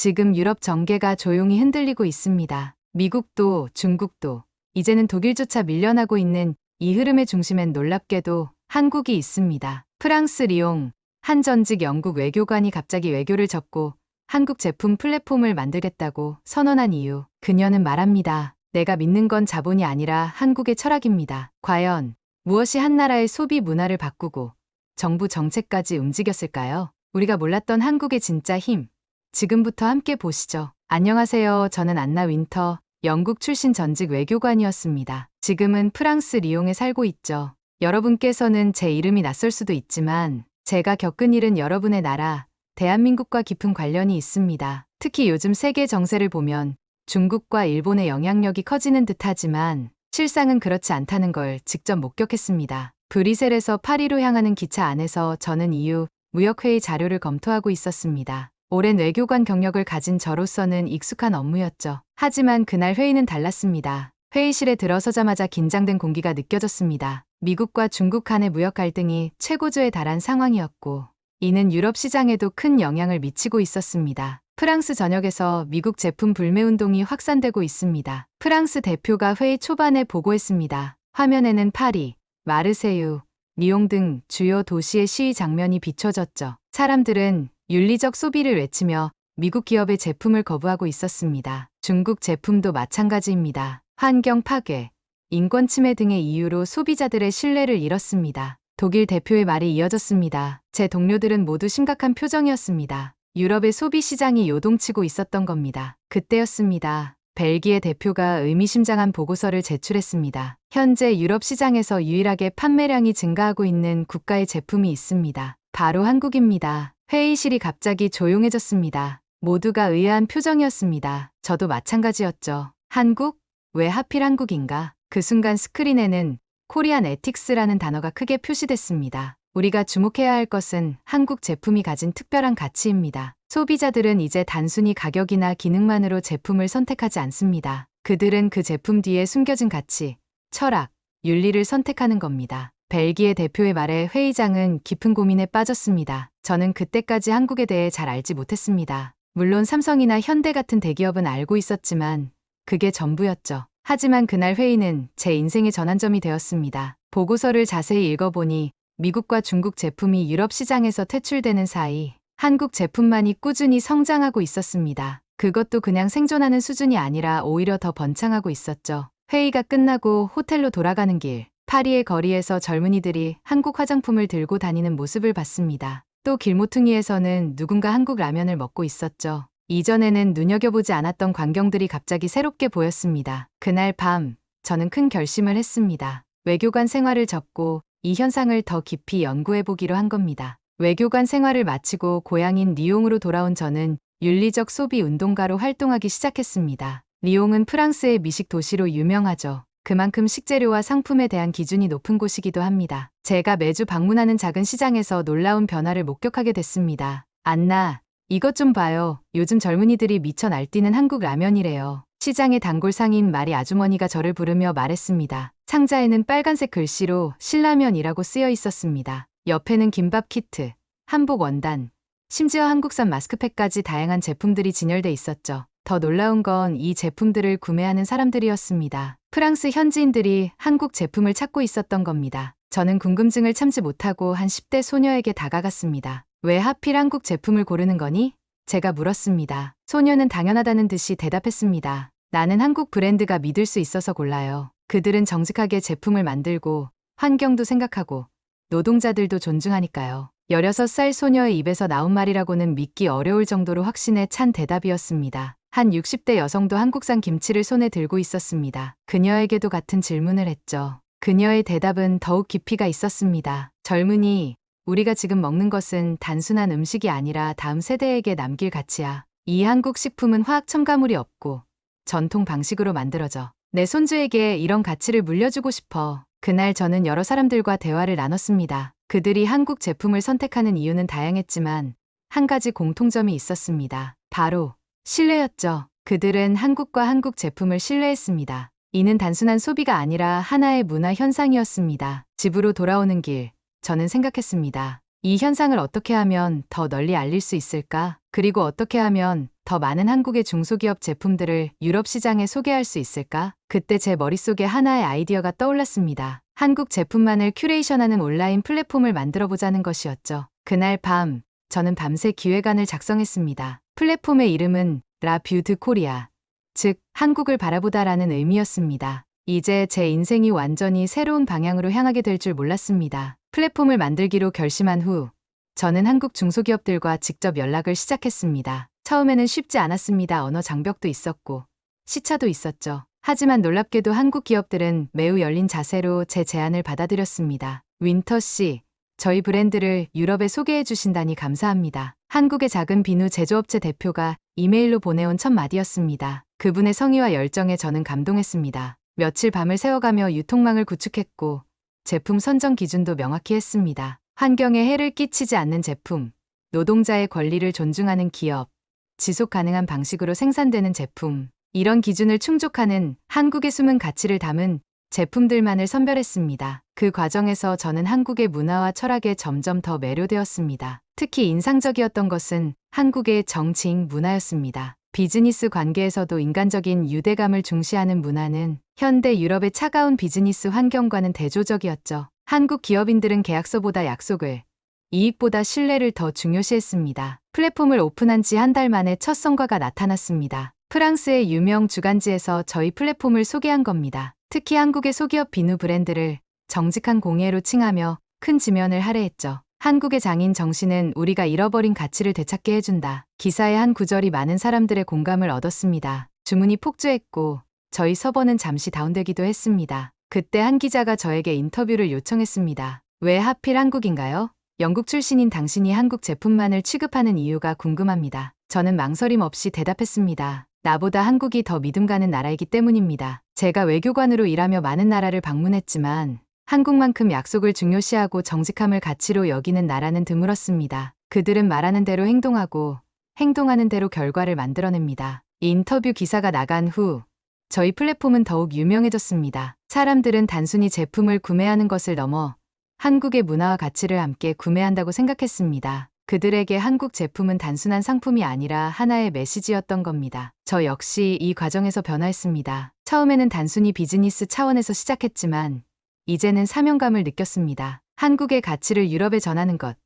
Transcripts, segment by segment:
지금 유럽 정계가 조용히 흔들리고 있습니다. 미국도 중국도 이제는 독일조차 밀려나고 있는 이 흐름의 중심엔 놀랍게도 한국이 있습니다. 프랑스 리옹 한 전직 영국 외교관이 갑자기 외교를 접고 한국 제품 플랫폼을 만들겠다고 선언한 이유. 그녀는 말합니다. 내가 믿는 건 자본이 아니라 한국의 철학입니다. 과연 무엇이 한 나라의 소비 문화를 바꾸고 정부 정책까지 움직였을까요? 우리가 몰랐던 한국의 진짜 힘. 지금부터 함께 보시죠. 안녕하세요. 저는 안나 윈터, 영국 출신 전직 외교관이었습니다. 지금은 프랑스 리옹에 살고 있죠. 여러분께서는 제 이름이 낯설 수도 있지만 제가 겪은 일은 여러분의 나라, 대한민국과 깊은 관련이 있습니다. 특히 요즘 세계 정세를 보면 중국과 일본의 영향력이 커지는 듯 하지만 실상은 그렇지 않다는 걸 직접 목격했습니다. 브리셀에서 파리로 향하는 기차 안에서 저는 이후 무역회의 자료를 검토하고 있었습니다. 오랜 외교관 경력을 가진 저로서는 익숙한 업무였죠. 하지만 그날 회의는 달랐습니다. 회의실에 들어서자마자 긴장된 공기가 느껴졌습니다. 미국과 중국 간의 무역 갈등이 최고조에 달한 상황이었고, 이는 유럽 시장에도 큰 영향을 미치고 있었습니다. 프랑스 전역에서 미국 제품 불매 운동이 확산되고 있습니다. 프랑스 대표가 회의 초반에 보고했습니다. 화면에는 파리, 마르세유, 리옹 등 주요 도시의 시위 장면이 비춰졌죠. 사람들은 윤리적 소비를 외치며 미국 기업의 제품을 거부하고 있었습니다. 중국 제품도 마찬가지입니다. 환경 파괴, 인권 침해 등의 이유로 소비자들의 신뢰를 잃었습니다. 독일 대표의 말이 이어졌습니다. 제 동료들은 모두 심각한 표정이었습니다. 유럽의 소비 시장이 요동치고 있었던 겁니다. 그때였습니다. 벨기에 대표가 의미심장한 보고서를 제출했습니다. 현재 유럽 시장에서 유일하게 판매량이 증가하고 있는 국가의 제품이 있습니다. 바로 한국입니다. 회의실이 갑자기 조용해졌습니다. 모두가 의아한 표정이었습니다. 저도 마찬가지였죠. 한국? 왜 하필 한국인가? 그 순간 스크린에는 코리안 에틱스라는 단어가 크게 표시됐습니다. 우리가 주목해야 할 것은 한국 제품이 가진 특별한 가치입니다. 소비자들은 이제 단순히 가격이나 기능만으로 제품을 선택하지 않습니다. 그들은 그 제품 뒤에 숨겨진 가치, 철학, 윤리를 선택하는 겁니다. 벨기에 대표의 말에 회의장은 깊은 고민에 빠졌습니다. 저는 그때까지 한국에 대해 잘 알지 못했습니다. 물론 삼성이나 현대 같은 대기업은 알고 있었지만 그게 전부였죠. 하지만 그날 회의는 제 인생의 전환점이 되었습니다. 보고서를 자세히 읽어보니 미국과 중국 제품이 유럽 시장에서 퇴출되는 사이 한국 제품만이 꾸준히 성장하고 있었습니다. 그것도 그냥 생존하는 수준이 아니라 오히려 더 번창하고 있었죠. 회의가 끝나고 호텔로 돌아가는 길, 파리의 거리에서 젊은이들이 한국 화장품을 들고 다니는 모습을 봤습니다. 또 길모퉁이에서는 누군가 한국 라면을 먹고 있었죠. 이전에는 눈여겨보지 않았던 광경들이 갑자기 새롭게 보였습니다. 그날 밤, 저는 큰 결심을 했습니다. 외교관 생활을 접고 이 현상을 더 깊이 연구해보기로 한 겁니다. 외교관 생활을 마치고 고향인 리옹으로 돌아온 저는 윤리적 소비 운동가로 활동하기 시작했습니다. 리옹은 프랑스의 미식 도시로 유명하죠. 그만큼 식재료와 상품에 대한 기준이 높은 곳이기도 합니다. 제가 매주 방문하는 작은 시장에서 놀라운 변화를 목격하게 됐습니다. 안나, 이것 좀 봐요. 요즘 젊은이들이 미쳐 날뛰는 한국 라면이래요. 시장의 단골 상인 마리 아주머니가 저를 부르며 말했습니다. 상자에는 빨간색 글씨로 신라면이라고 쓰여 있었습니다. 옆에는 김밥 키트, 한복 원단, 심지어 한국산 마스크팩까지 다양한 제품들이 진열돼 있었죠. 더 놀라운 건 이 제품들을 구매하는 사람들이었습니다. 프랑스 현지인들이 한국 제품을 찾고 있었던 겁니다. 저는 궁금증을 참지 못하고 한 10대 소녀에게 다가갔습니다. 왜 하필 한국 제품을 고르는 거니? 제가 물었습니다. 소녀는 당연하다는 듯이 대답했습니다. 나는 한국 브랜드가 믿을 수 있어서 골라요. 그들은 정직하게 제품을 만들고 환경도 생각하고 노동자들도 존중하니까요. 16살 소녀의 입에서 나온 말이라고는 믿기 어려울 정도로 확신에 찬 대답이었습니다. 한 60대 여성도 한국산 김치를 손에 들고 있었습니다. 그녀에게도 같은 질문을 했죠. 그녀의 대답은 더욱 깊이가 있었습니다. 젊은이, 우리가 지금 먹는 것은 단순한 음식이 아니라 다음 세대에게 남길 가치야. 이 한국 식품은 화학 첨가물이 없고 전통 방식으로 만들어져. 내 손주에게 이런 가치를 물려주고 싶어. 그날 저는 여러 사람들과 대화를 나눴습니다. 그들이 한국 제품을 선택하는 이유는 다양했지만 한 가지 공통점이 있었습니다. 바로 신뢰였죠. 그들은 한국과 한국 제품을 신뢰했습니다. 이는 단순한 소비가 아니라 하나의 문화 현상이었습니다. 집으로 돌아오는 길, 저는 생각했습니다. 이 현상을 어떻게 하면 더 널리 알릴 수 있을까? 그리고 어떻게 하면 더 많은 한국의 중소기업 제품들을 유럽 시장에 소개할 수 있을까? 그때 제 머릿속에 하나의 아이디어가 떠올랐습니다. 한국 제품만을 큐레이션하는 온라인 플랫폼을 만들어 보자는 것이었죠. 그날 밤, 저는 밤새 기획안을 작성했습니다. 플랫폼의 이름은 라 뷰드 코리아, 즉 한국을 바라보다라는 의미였습니다. 이제 제 인생이 완전히 새로운 방향으로 향하게 될 줄 몰랐습니다. 플랫폼을 만들기로 결심한 후 저는 한국 중소기업들과 직접 연락을 시작했습니다. 처음에는 쉽지 않았습니다. 언어 장벽도 있었고 시차도 있었죠. 하지만 놀랍게도 한국 기업들은 매우 열린 자세로 제 제안을 받아들였습니다. 윈터 씨, 저희 브랜드를 유럽에 소개해 주신다니 감사합니다. 한국의 작은 비누 제조업체 대표가 이메일로 보내온 첫 마디였습니다. 그분의 성의와 열정에 저는 감동했습니다. 며칠 밤을 새워가며 유통망을 구축했고 제품 선정 기준도 명확히 했습니다. 환경에 해를 끼치지 않는 제품, 노동자의 권리를 존중하는 기업, 지속 가능한 방식으로 생산되는 제품, 이런 기준을 충족하는 한국의 숨은 가치를 담은 제품들만을 선별했습니다. 그 과정에서 저는 한국의 문화와 철학에 점점 더 매료되었습니다. 특히 인상적이었던 것은 한국의 정치익 문화였습니다. 비즈니스 관계에서도 인간적인 유대감을 중시하는 문화는 현대 유럽의 차가운 비즈니스 환경과는 대조적이었죠. 한국 기업인들은 계약서보다 약속을, 이익보다 신뢰를 더 중요시했습니다. 플랫폼을 오픈한 지 한 달 만에 첫 성과가 나타났습니다. 프랑스의 유명 주간지에서 저희 플랫폼을 소개한 겁니다. 특히 한국의 소기업 비누 브랜드를 정직한 공예로 칭하며 큰 지면을 할애했죠. 한국의 장인 정신은 우리가 잃어버린 가치를 되찾게 해준다. 기사의 한 구절이 많은 사람들의 공감을 얻었습니다. 주문이 폭주했고 저희 서버는 잠시 다운되기도 했습니다. 그때 한 기자가 저에게 인터뷰를 요청했습니다. 왜 하필 한국인가요? 영국 출신인 당신이 한국 제품만을 취급하는 이유가 궁금합니다. 저는 망설임 없이 대답했습니다. 나보다 한국이 더 믿음 가는 나라이기 때문입니다. 제가 외교관으로 일하며 많은 나라를 방문했지만 한국만큼 약속을 중요시하고 정직함을 가치로 여기는 나라는 드물었습니다. 그들은 말하는 대로 행동하고 행동하는 대로 결과를 만들어냅니다. 이 인터뷰 기사가 나간 후 저희 플랫폼은 더욱 유명해졌습니다. 사람들은 단순히 제품을 구매하는 것을 넘어 한국의 문화와 가치를 함께 구매한다고 생각했습니다. 그들에게 한국 제품은 단순한 상품이 아니라 하나의 메시지였던 겁니다. 저 역시 이 과정에서 변화했습니다. 처음에는 단순히 비즈니스 차원에서 시작했지만 이제는 사명감을 느꼈습니다. 한국의 가치를 유럽에 전하는 것.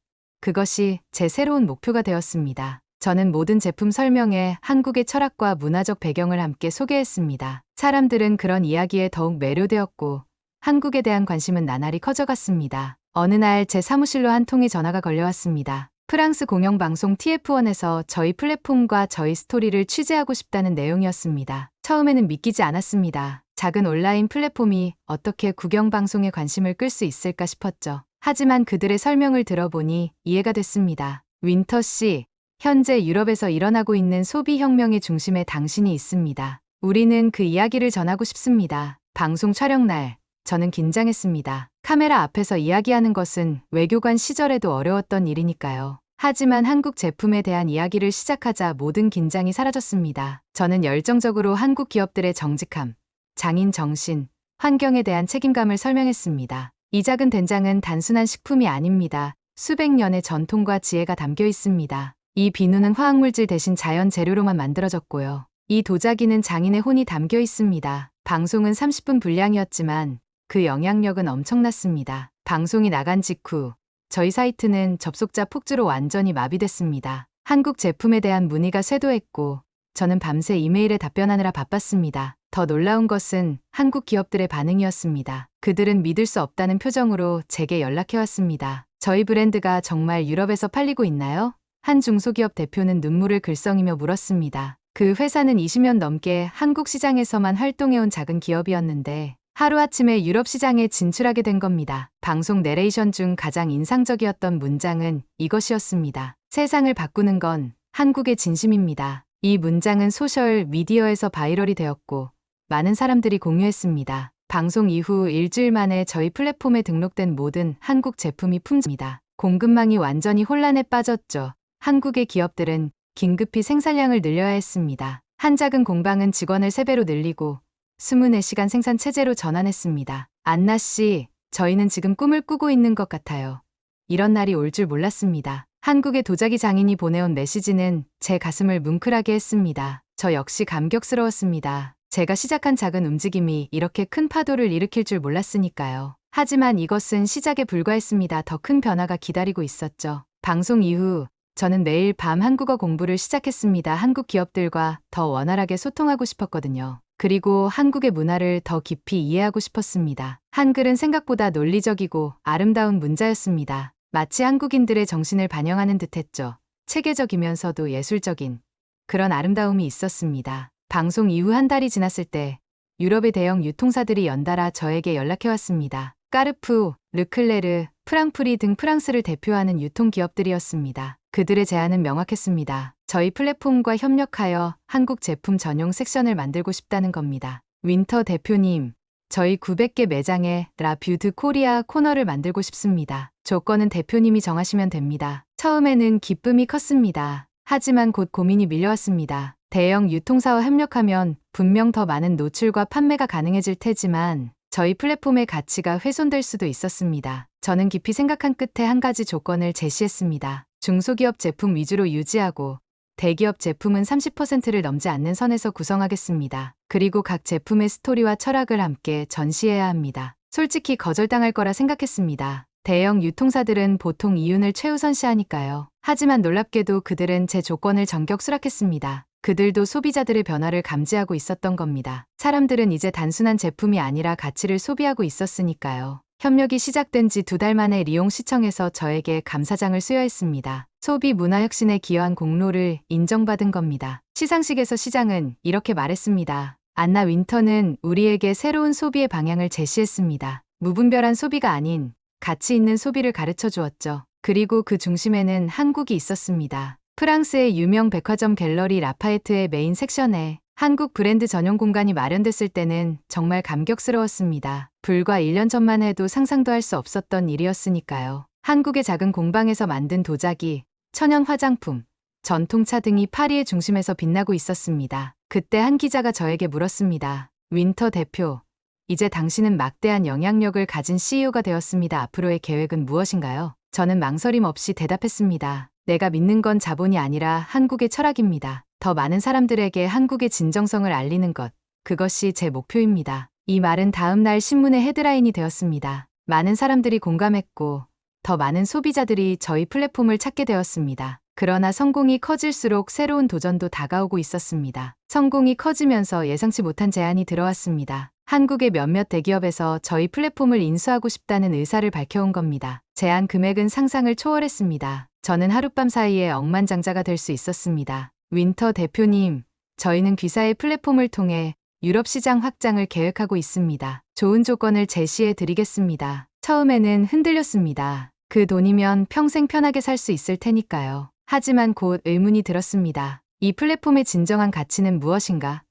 그것이 제 새로운 목표가 되었습니다. 저는 모든 제품 설명에 한국의 철학과 문화적 배경을 함께 소개했습니다. 사람들은 그런 이야기에 더욱 매료되었고 한국에 대한 관심은 나날이 커져갔습니다. 어느 날 제 사무실로 한 통의 전화가 걸려왔습니다. 프랑스 공영방송 TF1에서 저희 플랫폼과 저희 스토리를 취재하고 싶다는 내용이었습니다. 처음에는 믿기지 않았습니다. 작은 온라인 플랫폼이 어떻게 국영방송에 관심을 끌 수 있을까 싶었죠. 하지만 그들의 설명을 들어보니 이해가 됐습니다. 윈터 씨, 현재 유럽에서 일어나고 있는 소비 혁명의 중심에 당신이 있습니다. 우리는 그 이야기를 전하고 싶습니다. 방송 촬영 날, 저는 긴장했습니다. 카메라 앞에서 이야기하는 것은 외교관 시절에도 어려웠던 일이니까요. 하지만 한국 제품에 대한 이야기를 시작하자 모든 긴장이 사라졌습니다. 저는 열정적으로 한국 기업들의 정직함, 장인 정신, 환경에 대한 책임감을 설명했습니다. 이 작은 된장은 단순한 식품이 아닙니다. 수백 년의 전통과 지혜가 담겨 있습니다. 이 비누는 화학물질 대신 자연 재료로만 만들어졌고요. 이 도자기는 장인의 혼이 담겨 있습니다. 방송은 30분 분량이었지만 그 영향력은 엄청났습니다. 방송이 나간 직후 저희 사이트는 접속자 폭주로 완전히 마비됐습니다. 한국 제품에 대한 문의가 쇄도했고 저는 밤새 이메일에 답변하느라 바빴습니다. 더 놀라운 것은 한국 기업들의 반응이었습니다. 그들은 믿을 수 없다는 표정으로 제게 연락해왔습니다. 저희 브랜드가 정말 유럽에서 팔리고 있나요? 한 중소기업 대표는 눈물을 글썽이며 물었습니다. 그 회사는 20년 넘게 한국 시장에서만 활동해온 작은 기업이었는데 하루아침에 유럽 시장에 진출하게 된 겁니다. 방송 내레이션 중 가장 인상적이었던 문장은 이것이었습니다. 세상을 바꾸는 건 한국의 진심입니다. 이 문장은 소셜 미디어에서 바이럴이 되었고 많은 사람들이 공유했습니다. 방송 이후 일주일 만에 저희 플랫폼에 등록된 모든 한국 제품이 품집니다. 공급망이 완전히 혼란에 빠졌죠. 한국의 기업들은 긴급히 생산량을 늘려야 했습니다. 한 작은 공방은 직원을 3배로 늘리고 24시간 생산 체제로 전환했습니다. 안나 씨, 저희는 지금 꿈을 꾸고 있는 것 같아요. 이런 날이 올 줄 몰랐습니다. 한국의 도자기 장인이 보내온 메시지는 제 가슴을 뭉클하게 했습니다. 저 역시 감격스러웠습니다. 제가 시작한 작은 움직임이 이렇게 큰 파도를 일으킬 줄 몰랐으니까요. 하지만 이것은 시작에 불과했습니다. 더 큰 변화가 기다리고 있었죠. 방송 이후 저는 매일 밤 한국어 공부를 시작했습니다. 한국 기업들과 더 원활하게 소통하고 싶었거든요. 그리고 한국의 문화를 더 깊이 이해하고 싶었습니다. 한글은 생각보다 논리적이고 아름다운 문자였습니다. 마치 한국인들의 정신을 반영하는 듯했죠. 체계적이면서도 예술적인 그런 아름다움이 있었습니다. 방송 이후 한 달이 지났을 때 유럽의 대형 유통사들이 연달아 저에게 연락해왔습니다. 까르푸, 르클레르, 프랑프리 등 프랑스를 대표하는 유통기업들이었습니다. 그들의 제안은 명확했습니다. 저희 플랫폼과 협력하여 한국 제품 전용 섹션을 만들고 싶다는 겁니다. 윈터 대표님, 저희 900개 매장에 라뷰드 코리아 코너를 만들고 싶습니다. 조건은 대표님이 정하시면 됩니다. 처음에는 기쁨이 컸습니다. 하지만 곧 고민이 밀려왔습니다. 대형 유통사와 협력하면 분명 더 많은 노출과 판매가 가능해질 테지만 저희 플랫폼의 가치가 훼손될 수도 있었습니다. 저는 깊이 생각한 끝에 한 가지 조건을 제시했습니다. 중소기업 제품 위주로 유지하고 대기업 제품은 30%를 넘지 않는 선에서 구성하겠습니다. 그리고 각 제품의 스토리와 철학을 함께 전시해야 합니다. 솔직히 거절당할 거라 생각했습니다. 대형 유통사들은 보통 이윤을 최우선시하니까요. 하지만 놀랍게도 그들은 제 조건을 전격 수락했습니다. 그들도 소비자들의 변화를 감지하고 있었던 겁니다. 사람들은 이제 단순한 제품이 아니라 가치를 소비하고 있었으니까요. 협력이 시작된 지 두 달 만에 리옹 시청에서 저에게 감사장을 수여했습니다. 소비 문화 혁신에 기여한 공로를 인정받은 겁니다. 시상식에서 시장은 이렇게 말했습니다. 안나 윈터는 우리에게 새로운 소비의 방향을 제시했습니다. 무분별한 소비가 아닌 가치 있는 소비를 가르쳐 주었죠. 그리고 그 중심에는 한국이 있었습니다. 프랑스의 유명 백화점 갤러리 라파에트의 메인 섹션에 한국 브랜드 전용 공간이 마련됐을 때는 정말 감격스러웠습니다. 불과 1년 전만 해도 상상도 할 수 없었던 일이었으니까요. 한국의 작은 공방에서 만든 도자기, 천연 화장품, 전통차 등이 파리의 중심에서 빛나고 있었습니다. 그때 한 기자가 저에게 물었습니다. 윈터 대표, 이제 당신은 막대한 영향력을 가진 CEO가 되었습니다. 앞으로의 계획은 무엇인가요? 저는 망설임 없이 대답했습니다. 내가 믿는 건 자본이 아니라 한국의 철학입니다. 더 많은 사람들에게 한국의 진정성을 알리는 것. 그것이 제 목표입니다. 이 말은 다음 날 신문의 헤드라인이 되었습니다. 많은 사람들이 공감했고, 더 많은 소비자들이 저희 플랫폼을 찾게 되었습니다. 그러나 성공이 커질수록 새로운 도전도 다가오고 있었습니다. 성공이 커지면서 예상치 못한 제안이 들어왔습니다. 한국의 몇몇 대기업에서 저희 플랫폼을 인수하고 싶다는 의사를 밝혀온 겁니다. 제안 금액은 상상을 초월했습니다. 저는 하룻밤 사이에 억만장자가 될 수 있었습니다. 윈터 대표님, 저희는 귀사의 플랫폼을 통해 유럽 시장 확장을 계획하고 있습니다. 좋은 조건을 제시해 드리겠습니다. 처음에는 흔들렸습니다. 그 돈이면 평생 편하게 살 수 있을 테니까요. 하지만 곧 의문이 들었습니다. 이 플랫폼의 진정한 가치는 무엇인가?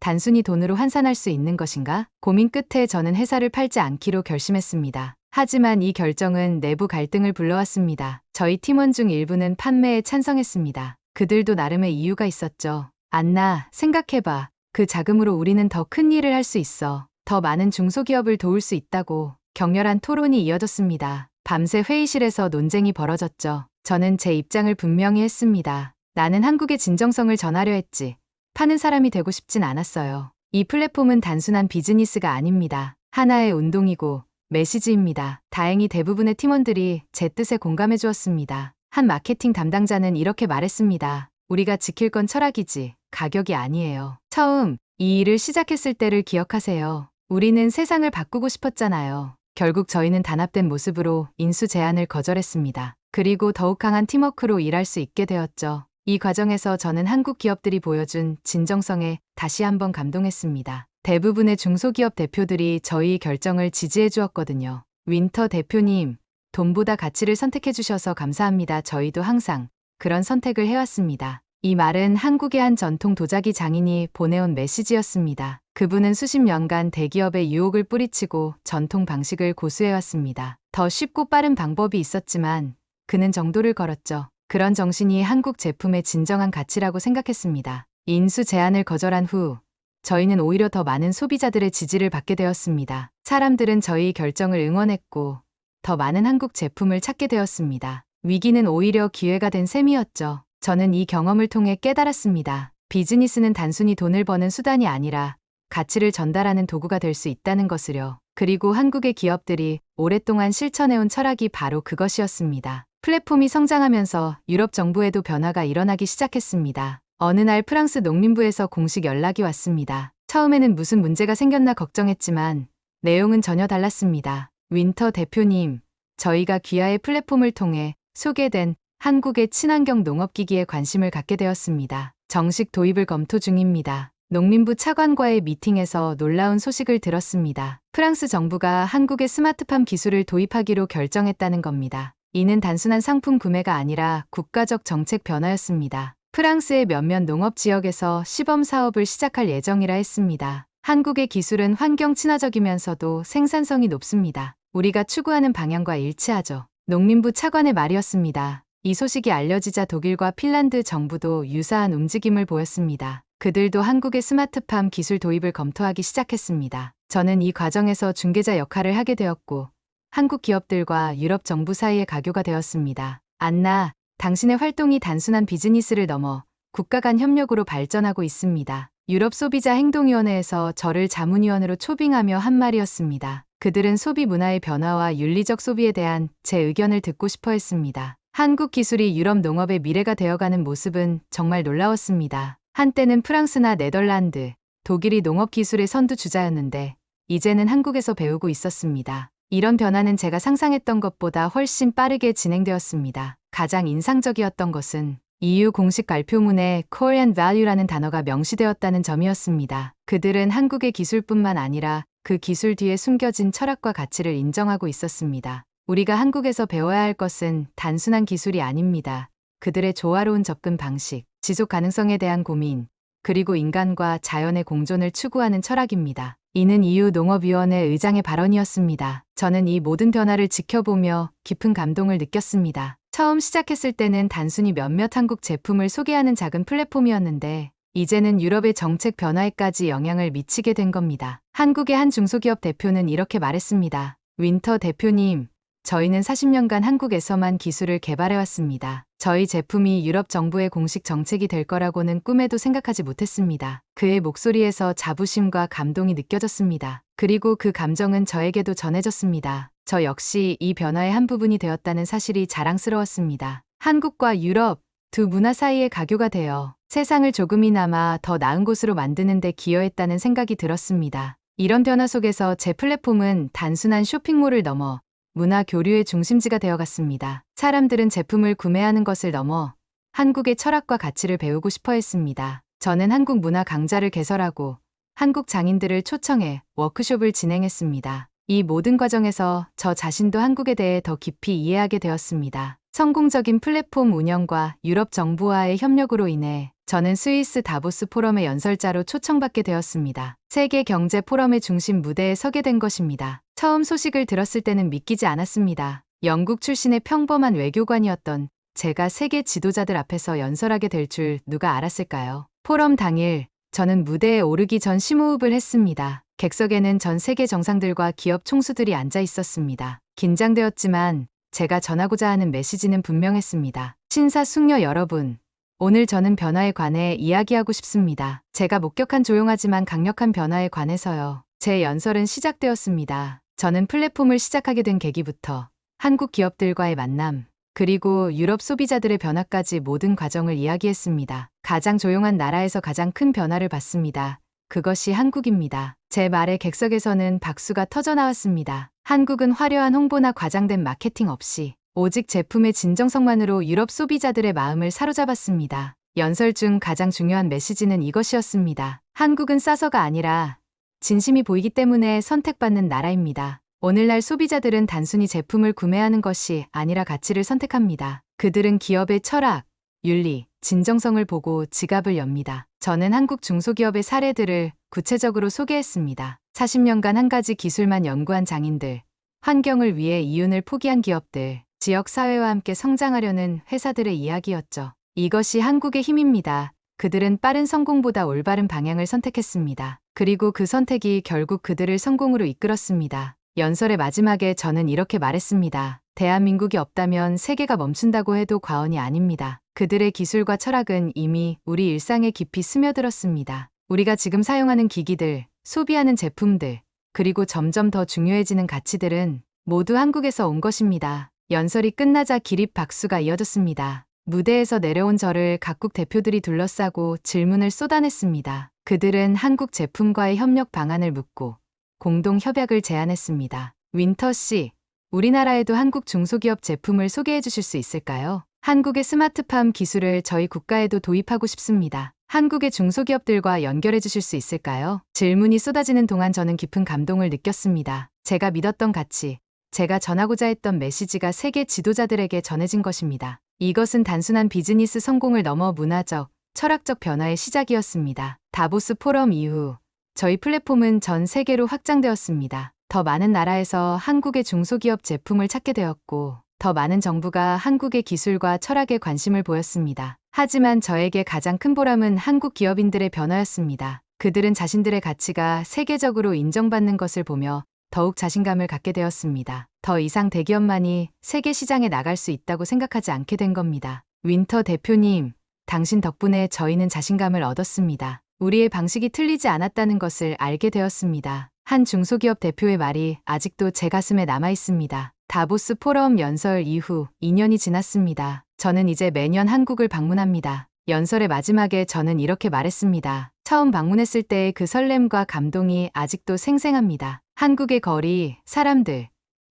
단순히 돈으로 환산할 수 있는 것인가? 고민 끝에 저는 회사를 팔지 않기로 결심했습니다. 하지만 이 결정은 내부 갈등을 불러왔습니다. 저희 팀원 중 일부는 판매에 찬성했습니다. 그들도 나름의 이유가 있었죠. 안나, 생각해봐. 그 자금으로 우리는 더 큰 일을 할 수 있어. 더 많은 중소기업을 도울 수 있다고 격렬한 토론이 이어졌습니다. 밤새 회의실에서 논쟁이 벌어졌죠. 저는 제 입장을 분명히 했습니다. 나는 한국의 진정성을 전하려 했지. 파는 사람이 되고 싶진 않았어요. 이 플랫폼은 단순한 비즈니스가 아닙니다. 하나의 운동이고 메시지입니다. 다행히 대부분의 팀원들이 제 뜻에 공감해 주었습니다. 한 마케팅 담당자는 이렇게 말했습니다. 우리가 지킬 건 철학이지, 가격이 아니에요. 처음 이 일을 시작했을 때를 기억하세요. 우리는 세상을 바꾸고 싶었잖아요. 결국 저희는 단합된 모습으로 인수 제안을 거절했습니다. 그리고 더욱 강한 팀워크로 일할 수 있게 되었죠. 이 과정에서 저는 한국 기업들이 보여준 진정성에 다시 한번 감동했습니다. 대부분의 중소기업 대표들이 저희 결정을 지지해 주었거든요. 윈터 대표님, 돈보다 가치를 선택해 주셔서 감사합니다. 저희도 항상 그런 선택을 해왔습니다. 이 말은 한국의 한 전통 도자기 장인이 보내온 메시지였습니다. 그분은 수십 년간 대기업의 유혹을 뿌리치고 전통 방식을 고수해왔습니다. 더 쉽고 빠른 방법이 있었지만 그는 정도를 걸었죠. 그런 정신이 한국 제품의 진정한 가치라고 생각했습니다. 인수 제안을 거절한 후 저희는 오히려 더 많은 소비자들의 지지를 받게 되었습니다. 사람들은 저희 결정을 응원했고 더 많은 한국 제품을 찾게 되었습니다. 위기는 오히려 기회가 된 셈이었죠. 저는 이 경험을 통해 깨달았습니다. 비즈니스는 단순히 돈을 버는 수단이 아니라 가치를 전달하는 도구가 될 수 있다는 것을요. 그리고 한국의 기업들이 오랫동안 실천해온 철학이 바로 그것이었습니다. 플랫폼이 성장하면서 유럽 정부에도 변화가 일어나기 시작했습니다. 어느 날 프랑스 농림부에서 공식 연락이 왔습니다. 처음에는 무슨 문제가 생겼나 걱정했지만 내용은 전혀 달랐습니다. 윈터 대표님, 저희가 귀하의 플랫폼을 통해 소개된 한국의 친환경 농업기기에 관심을 갖게 되었습니다. 정식 도입을 검토 중입니다. 농림부 차관과의 미팅에서 놀라운 소식을 들었습니다. 프랑스 정부가 한국의 스마트팜 기술을 도입하기로 결정했다는 겁니다. 이는 단순한 상품 구매가 아니라 국가적 정책 변화였습니다. 프랑스의 몇몇 농업 지역에서 시범 사업을 시작할 예정이라 했습니다. 한국의 기술은 환경 친화적이면서도 생산성이 높습니다. 우리가 추구하는 방향과 일치하죠. 농림부 차관의 말이었습니다. 이 소식이 알려지자 독일과 핀란드 정부도 유사한 움직임을 보였습니다. 그들도 한국의 스마트팜 기술 도입을 검토하기 시작했습니다. 저는 이 과정에서 중개자 역할을 하게 되었고, 한국 기업들과 유럽 정부 사이의 가교가 되었습니다. 안나, 당신의 활동이 단순한 비즈니스를 넘어 국가 간 협력으로 발전하고 있습니다. 유럽 소비자 행동위원회에서 저를 자문위원으로 초빙하며 한 말이었습니다. 그들은 소비 문화의 변화와 윤리적 소비에 대한 제 의견을 듣고 싶어 했습니다. 한국 기술이 유럽 농업의 미래가 되어가는 모습은 정말 놀라웠습니다. 한때는 프랑스나 네덜란드, 독일이 농업 기술의 선두주자였는데 이제는 한국에서 배우고 있었습니다. 이런 변화는 제가 상상했던 것보다 훨씬 빠르게 진행되었습니다. 가장 인상적이었던 것은 EU 공식 발표문에 Core and Value라는 단어가 명시되었다는 점이었습니다. 그들은 한국의 기술뿐만 아니라 그 기술 뒤에 숨겨진 철학과 가치를 인정하고 있었습니다. 우리가 한국에서 배워야 할 것은 단순한 기술이 아닙니다. 그들의 조화로운 접근 방식, 지속 가능성에 대한 고민, 그리고 인간과 자연의 공존을 추구하는 철학입니다. 이는 EU 농업위원회 의장의 발언이었습니다. 저는 이 모든 변화를 지켜보며 깊은 감동을 느꼈습니다. 처음 시작했을 때는 단순히 몇몇 한국 제품을 소개하는 작은 플랫폼이었는데 이제는 유럽의 정책 변화에까지 영향을 미치게 된 겁니다. 한국의 한 중소기업 대표는 이렇게 말했습니다. 윈터 대표님, 저희는 40년간 한국에서만 기술을 개발해왔습니다. 저희 제품이 유럽 정부의 공식 정책이 될 거라고는 꿈에도 생각하지 못했습니다. 그의 목소리에서 자부심과 감동이 느껴졌습니다. 그리고 그 감정은 저에게도 전해졌습니다. 저 역시 이 변화의 한 부분이 되었다는 사실이 자랑스러웠습니다. 한국과 유럽 두 문화 사이의 가교가 되어 세상을 조금이나마 더 나은 곳으로 만드는 데 기여했다는 생각이 들었습니다. 이런 변화 속에서 제 플랫폼은 단순한 쇼핑몰을 넘어 문화 교류의 중심지가 되어갔습니다. 사람들은 제품을 구매하는 것을 넘어 한국의 철학과 가치를 배우고 싶어 했습니다. 저는 한국 문화 강좌를 개설하고 한국 장인들을 초청해 워크숍을 진행했습니다. 이 모든 과정에서 저 자신도 한국에 대해 더 깊이 이해하게 되었습니다. 성공적인 플랫폼 운영과 유럽 정부와의 협력으로 인해 저는 스위스 다보스 포럼의 연설자로 초청받게 되었습니다. 세계 경제 포럼의 중심 무대에 서게 된 것입니다. 처음 소식을 들었을 때는 믿기지 않았습니다. 영국 출신의 평범한 외교관이었던 제가 세계 지도자들 앞에서 연설하게 될 줄 누가 알았을까요? 포럼 당일 저는 무대에 오르기 전 심호흡을 했습니다. 객석에는 전 세계 정상들과 기업 총수들이 앉아 있었습니다. 긴장되었지만 제가 전하고자 하는 메시지는 분명했습니다. 신사 숙녀 여러분, 오늘 저는 변화에 관해 이야기하고 싶습니다. 제가 목격한 조용하지만 강력한 변화에 관해서요. 제 연설은 시작되었습니다. 저는 플랫폼을 시작하게 된 계기부터 한국 기업들과의 만남, 그리고 유럽 소비자들의 변화까지 모든 과정을 이야기했습니다. 가장 조용한 나라에서 가장 큰 변화를 봤습니다. 그것이 한국입니다. 제 말에 객석에서는 박수가 터져 나왔습니다. 한국은 화려한 홍보나 과장된 마케팅 없이 오직 제품의 진정성만으로 유럽 소비자들의 마음을 사로잡았습니다. 연설 중 가장 중요한 메시지는 이것이었습니다. 한국은 싸서가 아니라 진심이 보이기 때문에 선택받는 나라입니다. 오늘날 소비자들은 단순히 제품을 구매하는 것이 아니라 가치를 선택합니다. 그들은 기업의 철학, 윤리, 진정성을 보고 지갑을 엽니다. 저는 한국 중소기업의 사례들을 구체적으로 소개했습니다. 40년간 한 가지 기술만 연구한 장인들, 환경을 위해 이윤을 포기한 기업들, 지역 사회와 함께 성장하려는 회사들의 이야기였죠. 이것이 한국의 힘입니다. 그들은 빠른 성공보다 올바른 방향을 선택했습니다. 그리고 그 선택이 결국 그들을 성공으로 이끌었습니다. 연설의 마지막에 저는 이렇게 말했습니다. 대한민국이 없다면 세계가 멈춘다고 해도 과언이 아닙니다. 그들의 기술과 철학은 이미 우리 일상에 깊이 스며들었습니다. 우리가 지금 사용하는 기기들, 소비하는 제품들, 그리고 점점 더 중요해지는 가치들은 모두 한국에서 온 것입니다. 연설이 끝나자 기립 박수가 이어졌습니다. 무대에서 내려온 저를 각국 대표들이 둘러싸고 질문을 쏟아냈습니다. 그들은 한국 제품과의 협력 방안을 묻고 공동 협약을 제안했습니다. 윈터 씨, 우리나라에도 한국 중소기업 제품을 소개해 주실 수 있을까요? 한국의 스마트팜 기술을 저희 국가에도 도입하고 싶습니다. 한국의 중소기업들과 연결해 주실 수 있을까요? 질문이 쏟아지는 동안 저는 깊은 감동을 느꼈습니다. 제가 믿었던 가치, 제가 전하고자 했던 메시지가 세계 지도자들에게 전해진 것입니다. 이것은 단순한 비즈니스 성공을 넘어 문화적, 철학적 변화의 시작이었습니다. 다보스 포럼 이후 저희 플랫폼은 전 세계로 확장되었습니다. 더 많은 나라에서 한국의 중소기업 제품을 찾게 되었고, 더 많은 정부가 한국의 기술과 철학에 관심을 보였습니다. 하지만 저에게 가장 큰 보람은 한국 기업인들의 변화였습니다. 그들은 자신들의 가치가 세계적으로 인정받는 것을 보며 더욱 자신감을 갖게 되었습니다. 더 이상 대기업만이 세계 시장에 나갈 수 있다고 생각하지 않게 된 겁니다. 윈터 대표님, 당신 덕분에 저희는 자신감을 얻었습니다. 우리의 방식이 틀리지 않았다는 것을 알게 되었습니다. 한 중소기업 대표의 말이 아직도 제 가슴에 남아 있습니다. 다보스 포럼 연설 이후 2년이 지났습니다. 저는 이제 매년 한국을 방문합니다. 연설의 마지막에 저는 이렇게 말했습니다. 처음 방문했을 때의 그 설렘과 감동이 아직도 생생합니다. 한국의 거리, 사람들,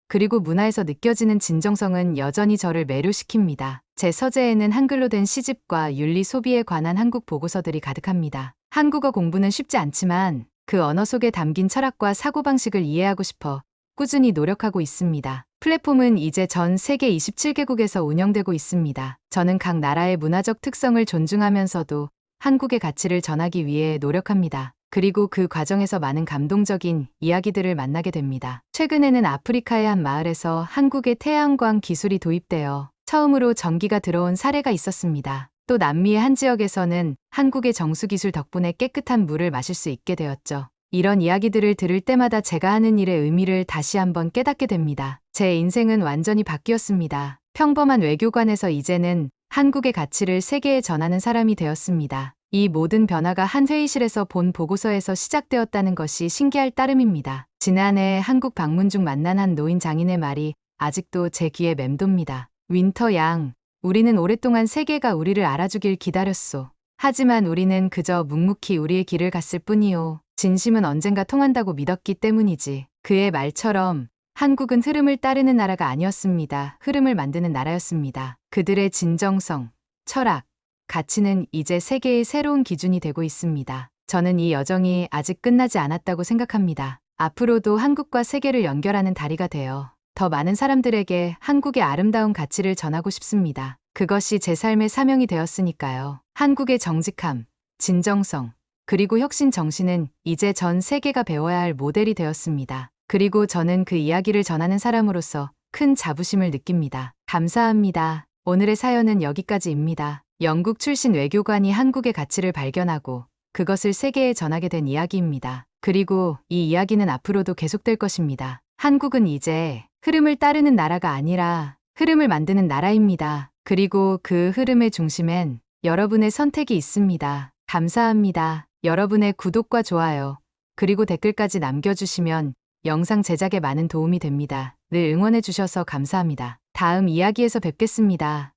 그리고 문화에서 느껴지는 진정성은 여전히 저를 매료시킵니다. 제 서재에는 한글로 된 시집과 윤리 소비에 관한 한국 보고서들이 가득합니다. 한국어 공부는 쉽지 않지만 그 언어 속에 담긴 철학과 사고방식을 이해하고 싶어 꾸준히 노력하고 있습니다. 플랫폼은 이제 전 세계 27개국에서 운영되고 있습니다. 저는 각 나라의 문화적 특성을 존중하면서도 한국의 가치를 전하기 위해 노력합니다. 그리고 그 과정에서 많은 감동적인 이야기들을 만나게 됩니다. 최근에는 아프리카의 한 마을에서 한국의 태양광 기술이 도입되어 처음으로 전기가 들어온 사례가 있었습니다. 또 남미의 한 지역에서는 한국의 정수기술 덕분에 깨끗한 물을 마실 수 있게 되었죠. 이런 이야기들을 들을 때마다 제가 하는 일의 의미를 다시 한번 깨닫게 됩니다. 제 인생은 완전히 바뀌었습니다. 평범한 외교관에서 이제는 한국의 가치를 세계에 전하는 사람이 되었습니다. 이 모든 변화가 한 회의실에서 본 보고서에서 시작되었다는 것이 신기할 따름입니다. 지난해 한국 방문 중 만난 한 노인 장인의 말이 아직도 제 귀에 맴돕니다. 윈터 양, 우리는 오랫동안 세계가 우리를 알아주길 기다렸소. 하지만 우리는 그저 묵묵히 우리의 길을 갔을 뿐이요. 진심은 언젠가 통한다고 믿었기 때문이지. 그의 말처럼 한국은 흐름을 따르는 나라가 아니었습니다. 흐름을 만드는 나라였습니다. 그들의 진정성, 철학, 가치는 이제 세계의 새로운 기준이 되고 있습니다. 저는 이 여정이 아직 끝나지 않았다고 생각합니다. 앞으로도 한국과 세계를 연결하는 다리가 되어 더 많은 사람들에게 한국의 아름다운 가치를 전하고 싶습니다. 그것이 제 삶의 사명이 되었으니까요. 한국의 정직함, 진정성, 그리고 혁신 정신은 이제 전 세계가 배워야 할 모델이 되었습니다. 그리고 저는 그 이야기를 전하는 사람으로서 큰 자부심을 느낍니다. 감사합니다. 오늘의 사연은 여기까지입니다. 영국 출신 외교관이 한국의 가치를 발견하고 그것을 세계에 전하게 된 이야기입니다. 그리고 이 이야기는 앞으로도 계속될 것입니다. 한국은 이제 흐름을 따르는 나라가 아니라 흐름을 만드는 나라입니다. 그리고 그 흐름의 중심엔 여러분의 선택이 있습니다. 감사합니다. 여러분의 구독과 좋아요, 그리고 댓글까지 남겨주시면 영상 제작에 많은 도움이 됩니다. 늘 응원해주셔서 감사합니다. 다음 이야기에서 뵙겠습니다.